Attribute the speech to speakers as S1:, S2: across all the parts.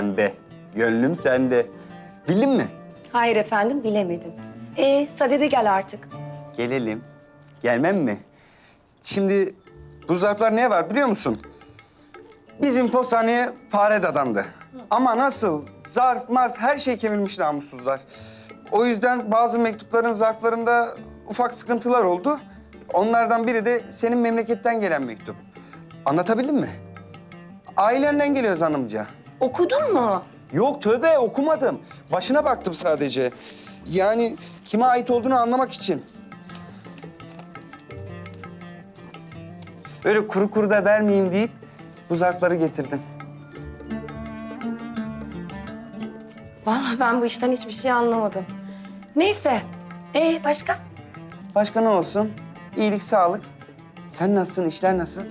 S1: Pembe. Gönlüm sende. Bildin mi?
S2: Hayır efendim bilemedin. Ee sadede gel artık.
S1: Gelelim. Gelmem mi? Şimdi bu zarflar ne var biliyor musun? Bizim postaneye fare dadandı. Ama nasıl? Zarf, marf her şey kemirmiş namussuzlar. O yüzden bazı mektupların zarflarında ufak sıkıntılar oldu. Onlardan biri de senin memleketten gelen mektup. Anlatabildim mi? Ailenden geliyor hanımca.
S2: Okudun mu?
S1: Yok tövbe okumadım. Başına baktım sadece. Yani kime ait olduğunu anlamak için. Öyle kuru kuru da vermeyeyim deyip bu zarfları getirdim.
S2: Vallahi ben bu işten hiçbir şey anlamadım. Neyse. Ee başka?
S1: Başka ne olsun? İyilik, sağlık. Sen nasılsın? İşler nasıl?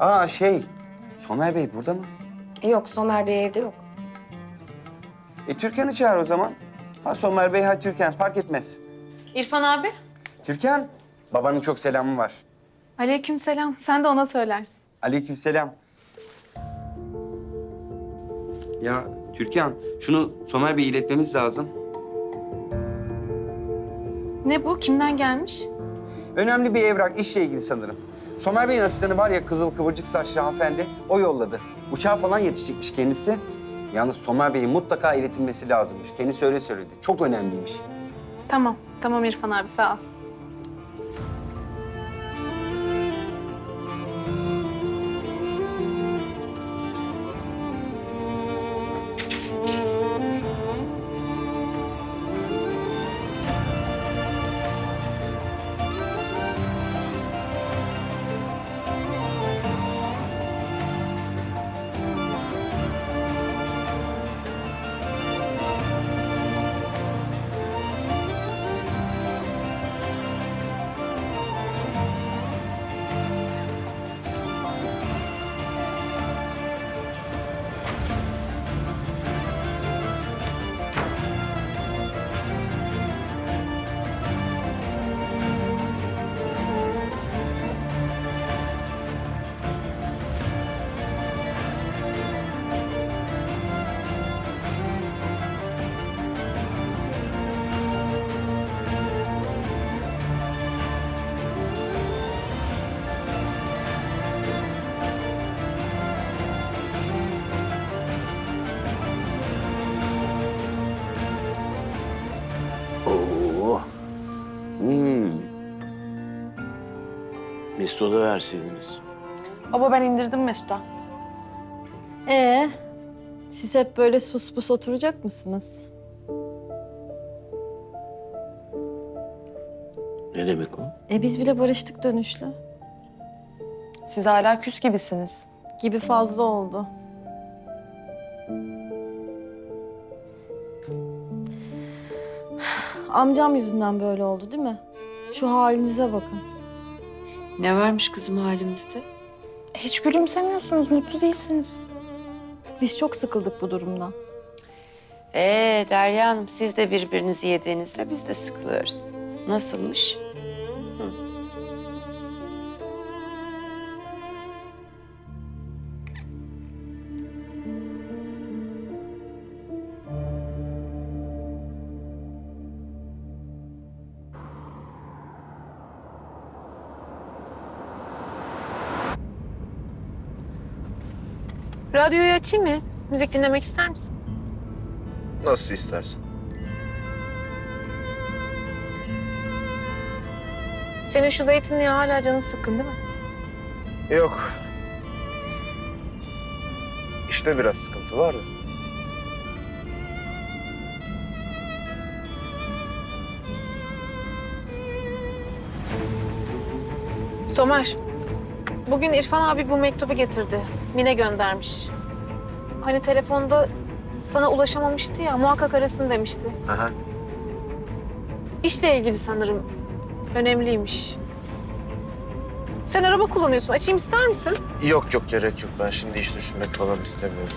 S1: Aa şey, Somer Bey burada mı?
S2: Yok Somer Bey evde yok.
S1: E Türkan'ı çağır o zaman. Ha Somer Bey ha Türkan fark etmez.
S3: İrfan abi.
S1: Türkan, babanın çok selamı var.
S3: Aleykümselam. Sen de ona söylersin.
S1: Aleykümselam. Ya Türkan, şunu Somer Bey'e iletmemiz lazım.
S3: Ne bu? Kimden gelmiş?
S1: Önemli bir evrak, işle ilgili sanırım. Somer Bey'in asistanı var ya kızıl kıvırcık saçlı hanımefendi, o yolladı. Uçağa falan yetişecekmiş kendisi. Yalnız Somer Bey'in mutlaka iletilmesi lazımmış. Kendisi öyle söyledi. Çok önemliymiş.
S3: Tamam. Tamam İrfan abi sağ ol.
S4: Mesut'a verseydiniz.
S5: Baba ben indirdim Mesut'a.
S6: Ee, siz hep böyle sus pus oturacak mısınız?
S4: Ne demek o?
S6: E biz bile barıştık dönüşle.
S5: Siz hala küs gibisiniz.
S6: Gibi fazla oldu. Amcam yüzünden böyle oldu değil mi? Şu halinize bakın.
S7: Ne varmış kızım halimizde?
S5: Hiç gülümsemiyorsunuz, mutlu değilsiniz.
S6: Biz çok sıkıldık bu durumdan.
S7: Ee Derya Hanım siz de birbirinizi yediğinizde biz de sıkılıyoruz. Nasılmış?
S3: Radyoyu açayım mı? Müzik dinlemek ister misin?
S8: Nasıl istersen.
S3: Senin şu zeytinliğe hala canın sıkkın değil mi?
S8: Yok. İşte biraz sıkıntı var da.
S3: Somer. Bugün İrfan abi bu mektubu getirdi. Mine göndermiş. Hani telefonda sana ulaşamamıştı ya, muhakkak arasın demişti.
S8: Aha.
S3: İşle ilgili sanırım. Önemliymiş. Sen araba kullanıyorsun. Açayım ister misin?
S8: Yok yok gerek yok. Ben şimdi iş düşünmek falan istemiyorum.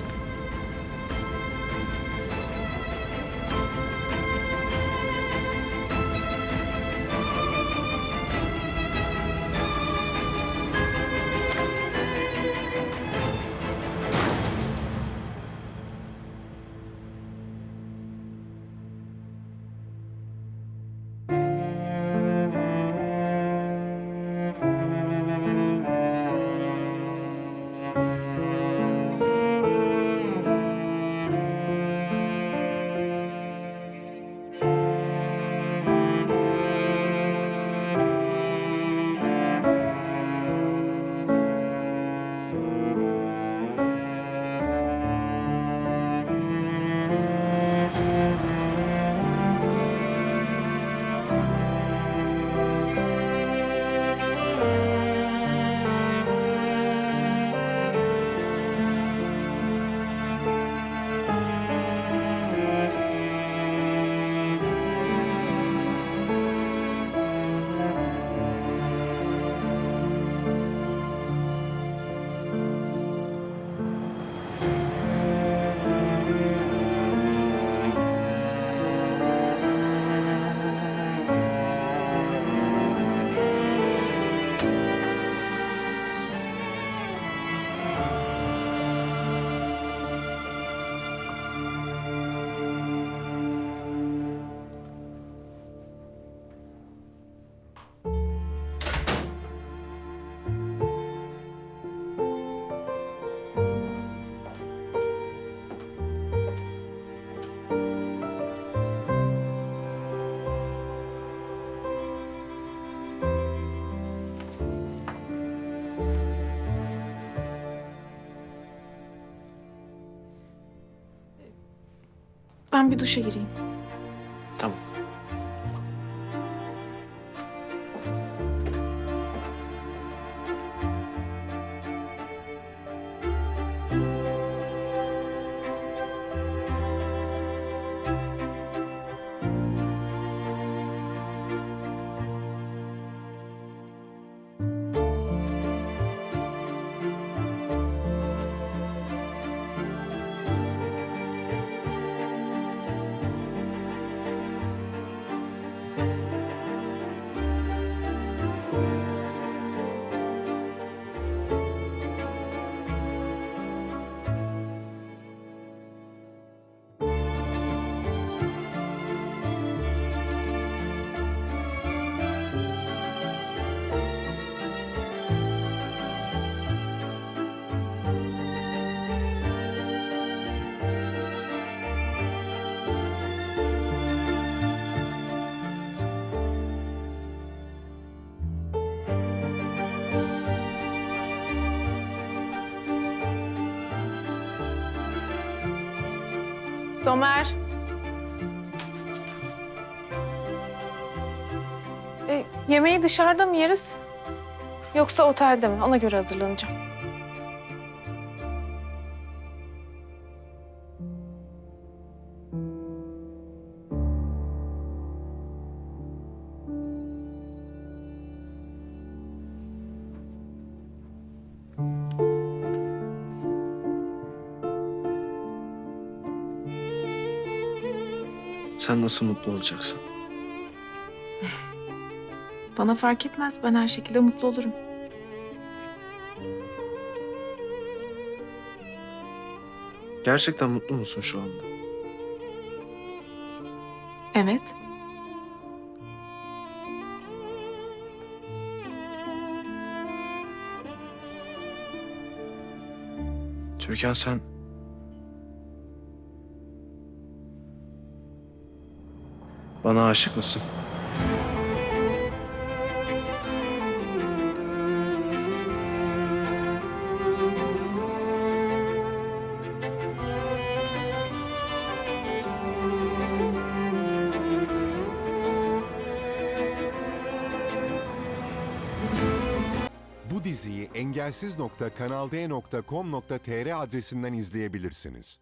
S3: Ben bir duşa gireyim. Somer. E, yemeği dışarıda mı yeriz? Yoksa otelde mi? Ona göre hazırlanacağım.
S9: Sen nasıl mutlu olacaksın?
S3: Bana fark etmez. Ben her şekilde mutlu olurum.
S9: Gerçekten mutlu musun şu anda?
S3: Evet.
S9: Türkan sen... Bana aşık mısın?
S10: Bu diziyi engelsiz.kanalde.com.tr adresinden izleyebilirsiniz.